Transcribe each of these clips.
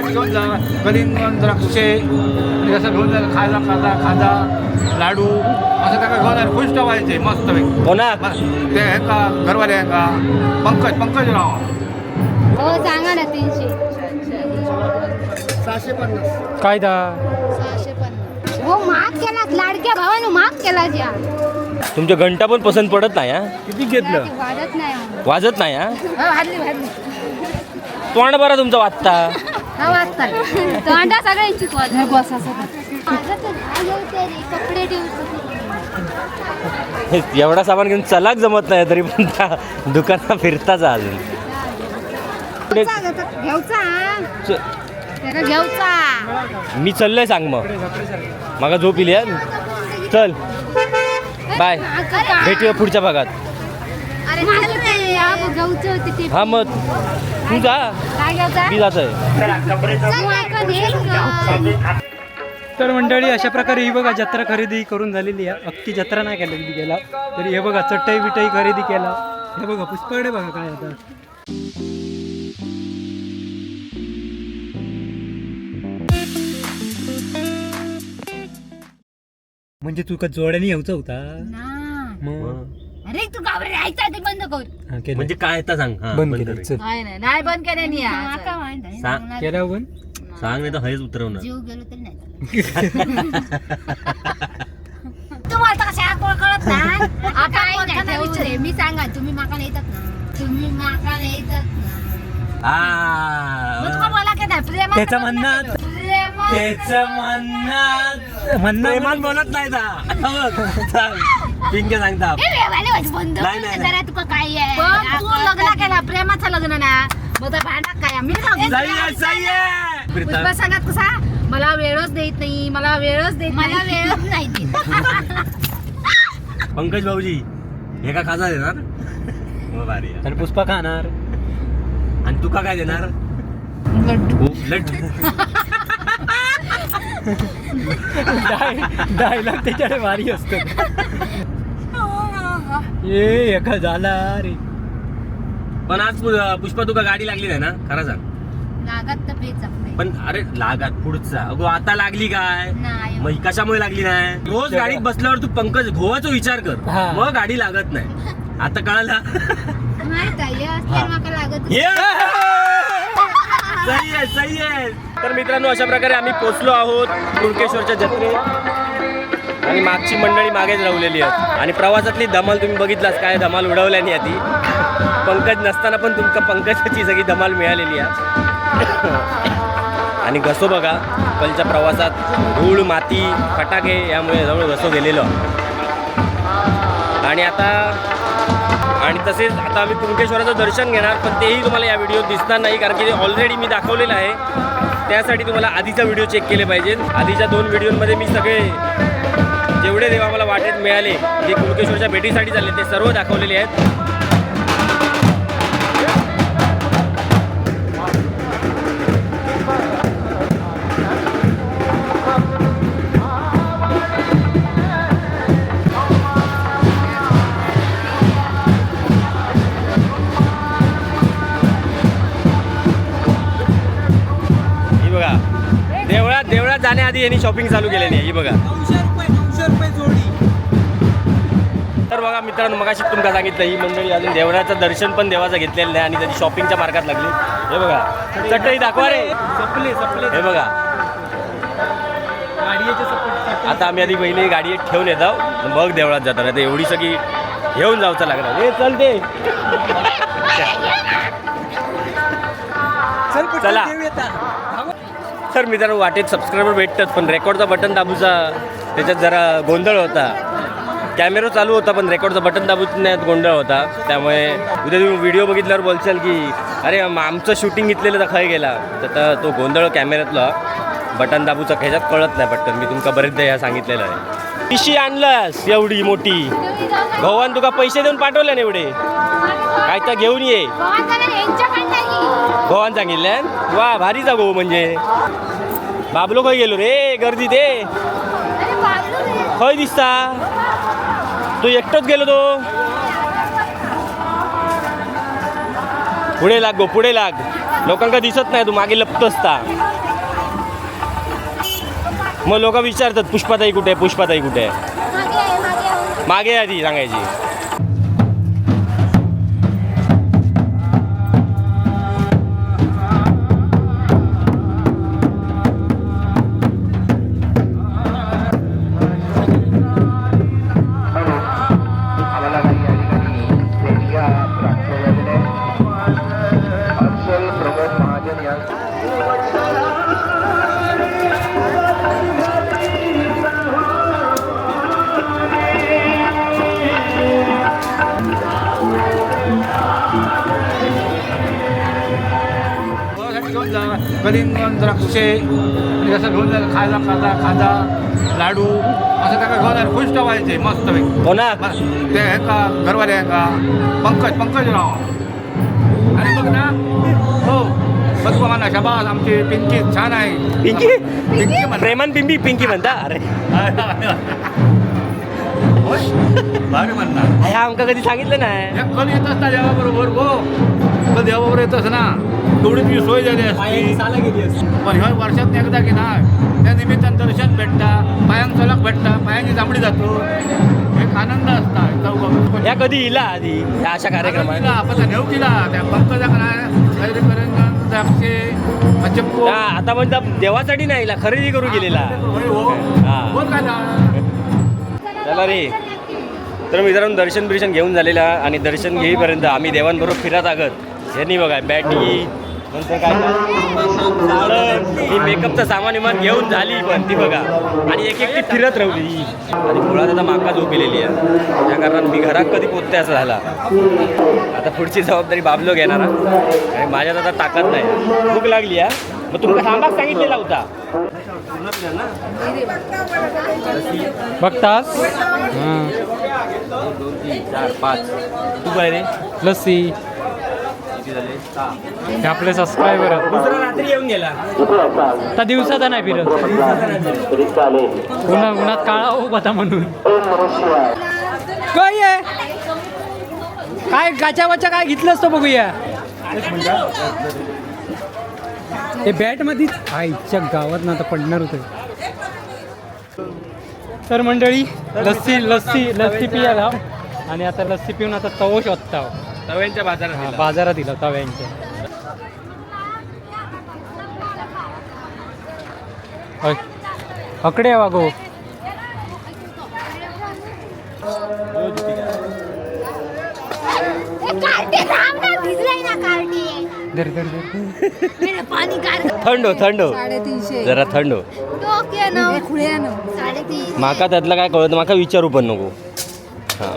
त्यासाठी घेऊन जा द्राक्षे असं घेऊन जा खायला खाजा खाजा लाडू असं त्याला घेऊन जायला खुश ठेवायचे मस्त कोणा ते हे का घरवाले आहे का? पंकज पंकज राव. हो सांगा ना तीनशे. काय दा सहाशे पन्नास. हो माग केला लाडक्या भावानं माग केला ज्या तुमच्या घंटा पण पसंत पडत नाही हा? किती घेतलं? वाढत नाही. हो. वाजत नाही हा? हो, तोंड बरा तुमचा वाजता. हा तोंडा बस कपडे एवढा सामान घेऊन चलाक जमत नाही तरी पण त्या दुकानात फिरताच अजून. पुढे च- मी चाललोय सांग मग. मागा झोप इली हा? चल. बाय. भेटूया पुढच्या भागात. हा मग. तू जा. मी जातोय. तर मंडळी अशा प्रकारे ही बघा जत्रा खरेदी करून झालेली आहे. अख्खी जत्रा नाही केलेली गेला. तरी हे बघा चटई बिटई खरेदी केला. हे बघा पुष्पकडे बघा काय आता म्हणजे तू का जोड्याने येऊचा होता? मग? अरे तू गावरे राहायचा ते बंद कर. हा, केलं. म्हणजे काय आता सांग. हा, बंद बंद केलं. कर. चल नाही नाही नाही बंद केल्या नाही. सांग केला पण सांग नाही तर हयच उतरवणार. जीव गेलो तरी नाही तुम्हाला तर कशा कोण कळत नाही. आता मी सांगा तुम्ही माका नेतात ना? तुम्ही माका ना? मग तुम्हाला नाही? प्रेमात त्याचं म्हणणं प्रेमात त्याचं म्हणणं म्हणणं प्रेमात बोलत नाही? सांग. पिंके सांगता. नाही, नाही, नाही. जरा तुका काय आहे? पण तू लग्न केला प्रेमाचं लग्न ना मग तर भांडा काय मी सांगू सही आहे, सही आहे. पुष्पा सांगत कसा मला वेळच देत नाही मला वेळच देत मला वेळच नाही पंकज भाऊजी हे का खाजा देणार? मग भारी आहे. आणि पुष्पा खाणार. आणि तू का काय देणार? लट डायलॉग त्याच्याकडे भारी असतो. ये एका झाला रे. पण आज पु- पुष्पा तुका गाडी लागली नाही ना? खरं सांग. लागत तर पेच आपले. पण अरे लागात पुढचा. अगो आता लागली काय? नाही. मग ही कशामुळे लागली नाही? रोज गाडीत बसल्यावर तू पंकज गोवाचा विचार कर. हा. मग गाडी लागत नाही. आता कळाला? माहीत आहे असल्यावर माका लागत. ये! सही आहे सही आहे. तर मित्रांनो अशा प्रकारे आम्ही पोचलो आहोत कुणकेश्वरच्या जत्रेत. आणि मागची मंडळी मागेच राहिलेली आहेत. आणि प्रवासातली धमाल तुम्ही बघितलाच काय धमाल उडवल्याने आधी. पंकज नसताना पण तुमका पंकजाची सगळी धमाल मिळालेली आहे. आणि घसो बघा पलच्या प्रवासात धूळ माती फटाके यामुळे जवळ घसो गेलेलो. आणि आता आणि तसेच आता आम्ही कुंकेश्वराचं दर्शन घेणार पण तेही तुम्हाला या व्हिडिओत दिसणार नाही कारण की ते ऑलरेडी मी दाखवलेलं आहे. त्यासाठी तुम्हाला आधीचा व्हिडिओ चेक केले पाहिजेत. आधीच्या दोन व्हिडिओमध्ये मी सगळे जेवढे देव आम्हाला वाटेत मिळाले जे कुणकेश्वरच्या भेटीसाठी झाले ते सर्व दाखवलेले आहेत. बघा देवळात देवळात जाण्याआधी यांनी शॉपिंग चालू केलेली आहे ही बघा. तर बघा मित्रांनो मगाशी तुमका सांगितलं ही मंडळी अजून देवळाचं दर्शन पण देवाचं घेतलेलं नाही आणि त्याची शॉपिंगच्या मार्गात लागली. हे बघा चटई दाखवा रे. सपले सपले. हे बघा. आता आम्ही आधी पहिले गाडी ठेवून येत आहोत. मग देवळात जातात आता एवढी सगळी घेऊन जाऊचं लागणार हे चल सर मी जरा वाटेत सबस्क्रायबर भेटतात पण रेकॉर्डचा बटन दाबूचा त्याच्यात जरा गोंधळ होता. कॅमेरा चालू होता पण रेकॉर्डचं बटन दाबूण्यात गोंधळ होता. त्यामुळे उद्या तुम्ही व्हिडिओ बघितल्यावर बोलशाल की अरे आमचं शूटिंग घेतलेलं तर खय गेला. तर तो गोंधळ कॅमेऱ्यातला बटन दाबूचा ह्याच्यात कळत नाही पटकन. मी तुमका बरेचदा ह्या सांगितलेलं आहे. पिशी आणलास एवढी मोठी. भगवान तुका पैसे देऊन पाठवले ना एवढे. काय तर घेऊन ये. भगवान सांगितलं वा भारी जा भाऊ म्हणजे. बाबलो खय गेलो रे गर्दी ते खय दिसता? तू एकटोच गेलो तो. पुढे लाग गो पुढे लाग. लोकांका दिसत नाही तू मागे लपत असता मग लोक विचारतात पुष्पाताई कुठे आहे? पुष्पाताई कुठे आहे? मागे आधी सांगायची. घेऊन जायला खायला कांदा खांदा लाडू असं त्याला घेऊन जायला खुश ठेवायचे मस्त कोणा ते आहे का घरवाले आहे का पंकज पंकज राव आणि बघ ना हो बघ शबाज आमची पिंकी छान आहे पिंकी पिंकी प्रेमान पिंपी पिंकी म्हणता अरे? भारी म्हणणार आमका कधी सांगितलं नाही हे कल येत असता देवाबरोबर गो कल देवाबरोबर येतच ना तेवढी तुझी सोय झाली असती पण ह्या वर्षात एकदा की नाही त्या निमित्तानं दर्शन भेटता पायांग चलक भेटता पायांची जांभडी जातो एक आनंद असता चौघ ह्या कधी इला आधी ह्या अशा कार्यक्रमात आपण नेऊ केला त्या पंकजा हा, आता म्हणता देवासाठी नाही इला खरेदी करू गेलेला हा. चला रे तर मित्रांनो दर्शन बिर्शन घेऊन झालेला आणि दर्शन घेईपर्यंत आम्ही देवांबरोबर फिरत आगत यांनी बघा बॅटी नंतर काय? ही मेकअपचं सामान विमान घेऊन झाली पण ती बघा. आणि एक एकटी फिरत राहिली आणि मुळात आता माका झोप गेलेली आहे. त्या कारण मी घरात कधी पोचते असं झाला. आता पुढची जबाबदारी बाबलो घेणार. आणि माझ्यात आता ताकद नाही. भूक लागली आहे मग तुमका थांबाच सांगितलेला होता. बघतास? हां दोन तीन चार पाच. तू काय रे. लस्सी. किती झाले. हे आपले सबस्क्रायबर आहेत. दुसरा रात्री येऊन गेला. आता दिवसाचा नाही फिरत. उन्हा उन्हात काळा हो बता म्हणून. काय आहे? काय गाच्या वाच्या काय घेतलं असतं बघूया. ते बॅट मध्येच आईच्या गावात ना आता पडणार होते. तर मंडळी लस्सी लस्सी लस्सी पियाला आणि आता लस्सी पिऊन आता तवो शोधता तव्यांच्या बाजारात हा, दिला. बाजारात दिला तव्यांच्या. वागो. धर धर धर. मेरे पाणी गार थंड हो थंड. हो साडेतीनशे. जरा थंड. हो खुळ्यानं माका त्यातलं काय कळत माका विचारू पण नको. हा.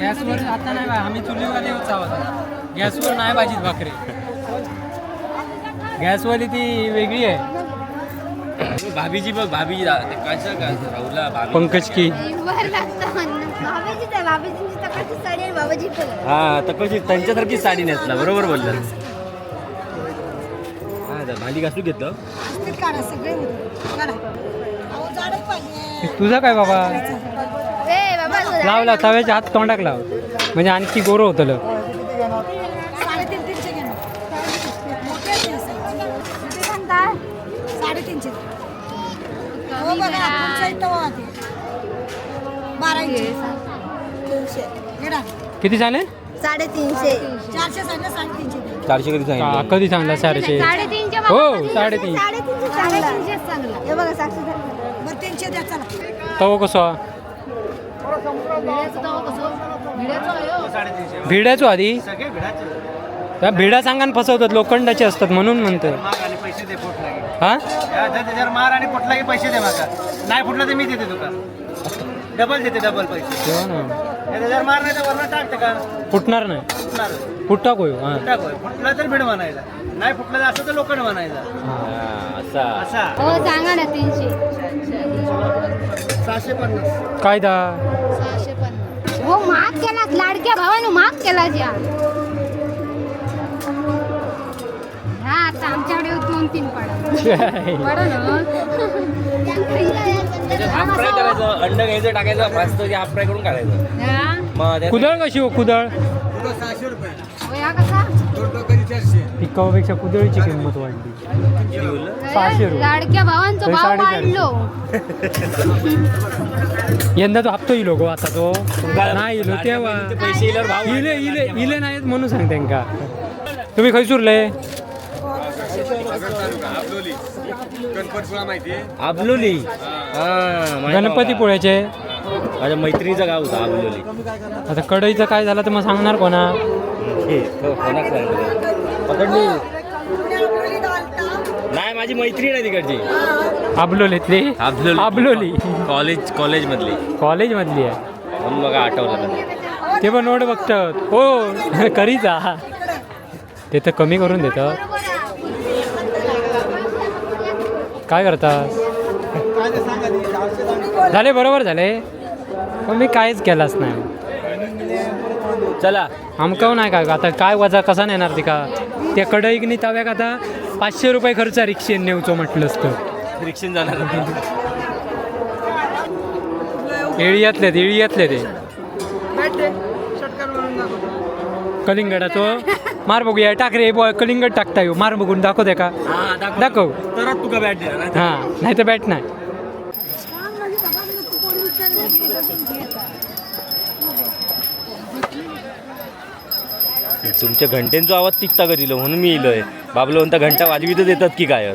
गॅसवर आता नाही बा आम्ही चुलीवाले होत आहोत गॅसवर नाही भाजीत भाकरी. गॅसवाली ती वेगळी आहे. भाभीजी बघ भाभी कसं का राहुला भाभी पंकज की. हा तर कशी त्यांच्यासारखी साडी नेसला बरोबर बोलला हा भांडी घासू घेतलं काढा सगळे जाडच पाहिजे तुझा काय बाबा ए बाबा तुझा- लाव लाव तव्याच्या हात तोंडाक लाव म्हणजे आणखी गोरं होतं ल. साडेतीन तीनशे घे ना. मोठे आहेत ते असे. किती सांगता? साडेतीनशे हो बघा, तुमच्या इथं आधी. बारा इंची. तीनशे. किती झाले साडेतीनशे चारशे सांगा साडेतीनशे. चारशे कधी सांगितलं कधी सांगला साडेचे साडेतीनशे हो. साडेतीन. साडेतीनशे. साडेतीनशे चांगला हे बघा साक्षी बरं तीनशे द्या चला. तव कसो? भिड्याचो आधी. त्या भिडा सांगान फसवतात लोखंडाचे असतात म्हणून म्हणतो पैसे दे हा? त्याच्यावर मार आणि पोटला पैसे. दे माझा नाही फुटलं तर मी देते तुका डबल देते डबल पैसे त्याच्यावर मार नाही तर वरनं टाकते का? फुटणार नाही. फुटणार. फुटता कोय हा. टाक होय. फुटलं तर भिड म्हणायचा नाही फुटलं तर असं तर लोखंड म्हणायचा हा, असा. असा. हो सांगा ना तीनशे. सहाशे पन्नास. कायदा? सहाशे पन्नास. हो माग केला लाडक्या भावानं माग केला ज्या हा आता आमच्याकडे दोन तीन पडा. पडा ना. त्याच्यात हाफ फ्राय करायचं अंड घ्यायचं टाकायचं मस्त हाफ फ्राय करून काढायचं. हा. मग कुदळ कशी हो कुदळ? हो, या कसा पिकावापेक्षा कुदळीची किंमत वाढली. सहाशे रुपये. लाडक्या भावांचा तरी भाव साडेचारशे. वाढलो. यंदा तो हप्तो इलो गो आता तो. नाही इलो तेव्हा. ते पैसे इल्यावर भाव इले इले इले नाहीत म्हणून सांग त्यांका तुम्ही खंय सुरले आबलोली. हा गणपतीपुळ्याचे. माझ्या मैत्रिणीचं गाव होतं आबलोली. आता कढईचं काय झालं तर मग सांगणार कोणा? हे, तो कोणाक सांगतो पकडली. नाही माझी मैत्रीण आहे तिकडची. आबलोलीतली आबलोली आबलोली कॉलेज कॉलेज मधली. कॉलेज मधली आहे. म्हणून बघा आठवलं ते पण नोट बघतात. हो करीचा ते तर कमी करून देतं काय करतात झाले बरोबर झाले. पण मी काहीच केलाच नाही. चला. आमकाव नाही काय आता काय वजा कसा नेणार तिका त्या कडईकनी तव्याक आता पाचशे रुपये खर्च रिक्षेन नेवचो म्हटलंच तर. रिक्षेन जाणार एळियातले ते एळियातले ते. कलिंगडाचो. मार बघूया टाक रे बॉय कलिंगड टाकता येऊ. मार बघून दाखव दे का? दाखव. तरच तुका बॅट हा नाही तर बॅट नाही. तुमच्या घंटेंचा आवाज तिकता का दिलं म्हणून मी इलोय. बाबलो म्हणता घंटा वाजवीतच येतात की काय?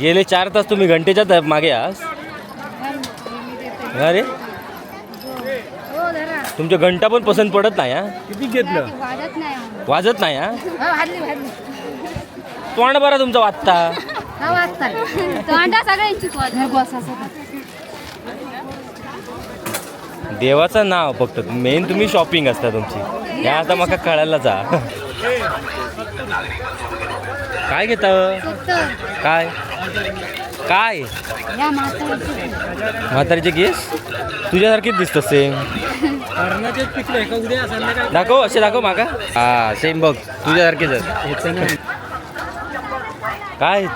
गेले चार तास तुम्ही घंटेच्या मागे आज अरे? तुमच्या घंटा पण पसंत पडत नाही हा? किती घेतलं. वाजत नाही हा? तोंड बरा तुमचा हा वाजत. देवाचं नाव फक्त. मेन तुम्ही शॉपिंग असता तुमची. या आता माका कळायला जा. काय घेता सत्तर काय? काय? या म्हातारीची केस तुझ्यासारखेच दिसतं सेम दाखव असे दाखव माका. हा सेम बघ तुझ्यासारखेच. काय?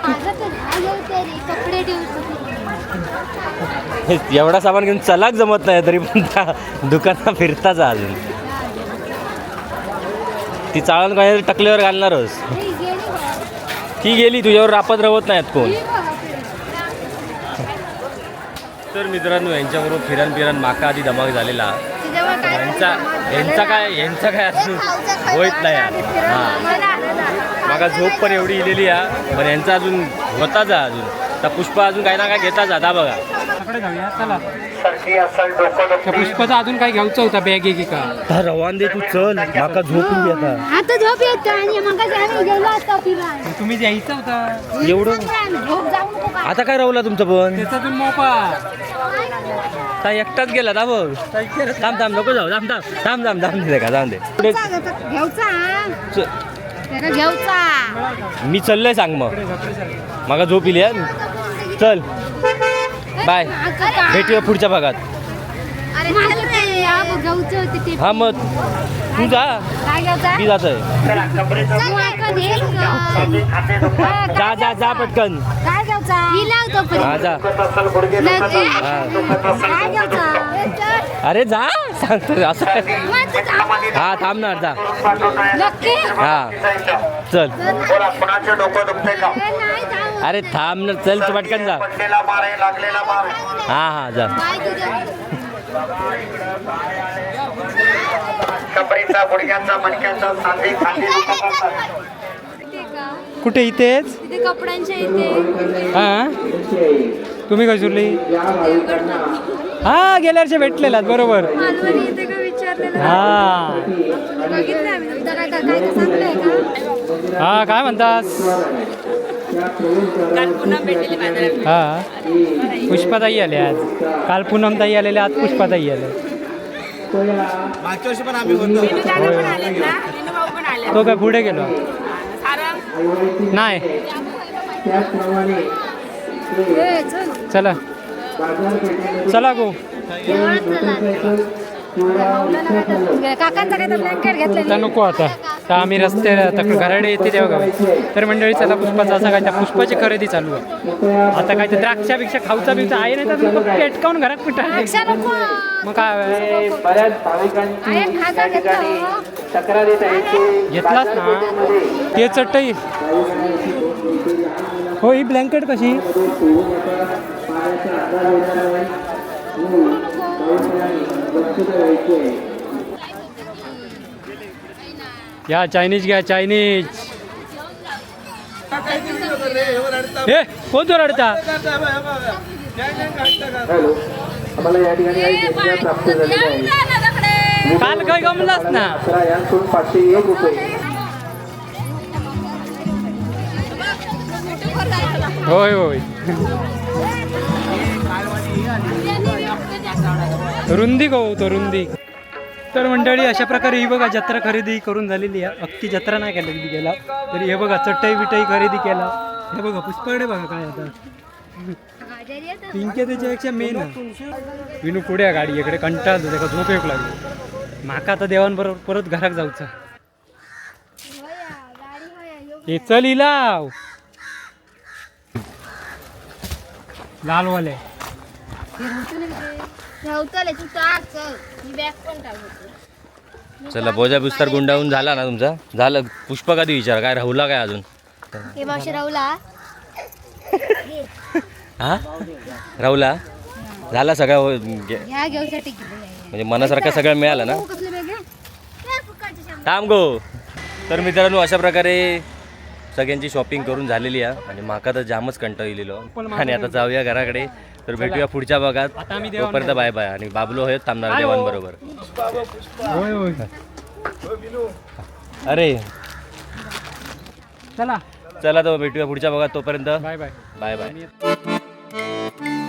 हे एवढा सामान घेऊन चलाक जमत नाही तरी पण त्या दुकानात फिरताच अजून. ती चाळण काय टकल्यावर घालणारच. ती गेली तुझ्यावर रापत रवत नाहीत कोण. तर मित्रांनो यांच्याबरोबर फिरान फिरान माका आधी धमाक झालेला. यांचा यांचा काय यांचा काय अजून होत नाही. हां. माका झोप पण एवढी इलेली आहे पण यांचा अजून होताच आहे अजून. तर पुष्पा अजून काही ना काय घेताच आता बघा. आकडे जाऊया चला. सरकी असल डोकं त्या पुष्पाचा अजून काय घ्यायचं होता बॅग आहे की आता रवान दे तू चल. माका झोपून दे आता. झोप येतो आणि मग आम्ही गेलो आता फिरायला तुम्ही द्यायचा होता. एवढं? झोप जाऊ नको का आता काय राहुला तुमचं पण? त्याचा तुम्ही मोपा आता एकटाच गेला बघ थांब थांब नको जाऊ. थांब थांब. थांब थांब थांब. दे का जाऊन दे. पुढे घ्यावचा च- त्याला घ्यावचा मी चाललंय सांग मग. माका झोप इली हा. चल. बाय भेटूया पुढच्या भागात. हा हा मग. तू जा. मी जातोय. तू ऐका दे का? जा जा जा पटकन. हा जा. हा. अरे जा. सांगतो असं. हा थांबणार जा. नक्की. हा. चल. अरे थांब ना चल तू पटकन जा. पडलेला मार आहे लागलेला मार आहे. हा हा जा. गुडघ्याचा मणक्याचा सांधे दुखत असतात. कुठे इथेच तिथे कपड्यांच्या इथे. हा? तुम्ही काय सुरली हा गेल्या वर्षी भेटलेलात बरोबर. मालवणी येते का विचारलेलं? हा. बघितलं आम्ही तुमचं काय काय काय सांगताय का? हा काय म्हणतास? हा. पुष्पाताई आले आज. काल पूनमताई आलेले आज पुष्पाताई आले तो काय पुढे गेलो? नाही. चला. चला गो. काकांचा काय तर ब्लँकेट घेतलेलं आता नको आता. तर आम्ही रस्ते तक घराडे येते तेव्हा गावी. तर मंडळी चला पुष्पाचा असा काय त्या पुष्पाची खरेदी चालू आहे. आता काय ते द्राक्षापेक्षा खाऊचा बिवचा आहे नाही तर एटकावून घरात नको. मग काय? घेतलास ना? ते चटई. हो ही ब्लँकेट कशी? या चायनीज घ्या चायनीज हे कोण तो रडता हॅलो. आम्हाला या ठिकाणी काही सूचना प्राप्त झालेल्या आहे काल काय गमलास ना? अकरा यांकडून पाचशे एक रुपये. होय होय. रुंदी गवतो रुंदी. तर मंडळी अशा प्रकारे ही बघा जत्रा खरेदी करून झालेली आहे. अख्खी जत्रा नाही केलेली गेला तरी हे बघा चटई बिटई खरेदी केला. हे बघा पुष्पाकडे बघा काय आता. पिंके त्याच्यापेक्षा मेन विनू पुढे गाडी. इकडे कंटाळतो त्याका झोप येऊ लागली. माका आता देवांबरोबर परत घरात जाऊचा. हे चल इलाव लालवाले. ठेवतले तू टाक चल. मी बॅग पण टाकतो. चला बोजा बिस्तर गुंडाळून झाला ना तुमचा? झालं. पुष्प कधी विचार? काय राहुला काय अजून? हे मावशी राहुला? हा? राहुला? झाला सगळं हो- म्हणजे मनासारखं सगळं मिळालं ना? वेगळे थांब गो. तर मित्रांनो अशा प्रकारे सगळ्यांची शॉपिंग करून झालेली आहे आणि माका तर जामच कंटाळलेलो. आणि आता जाऊया घराकडे. तर भेटूया पुढच्या भागात. तोपर्यंत बाय बाय आणि बाबलो हे थांबणार देवांबरोबर अरे. चला. चला तर भेटूया पुढच्या भागात तोपर्यंत. Bye bye bye bye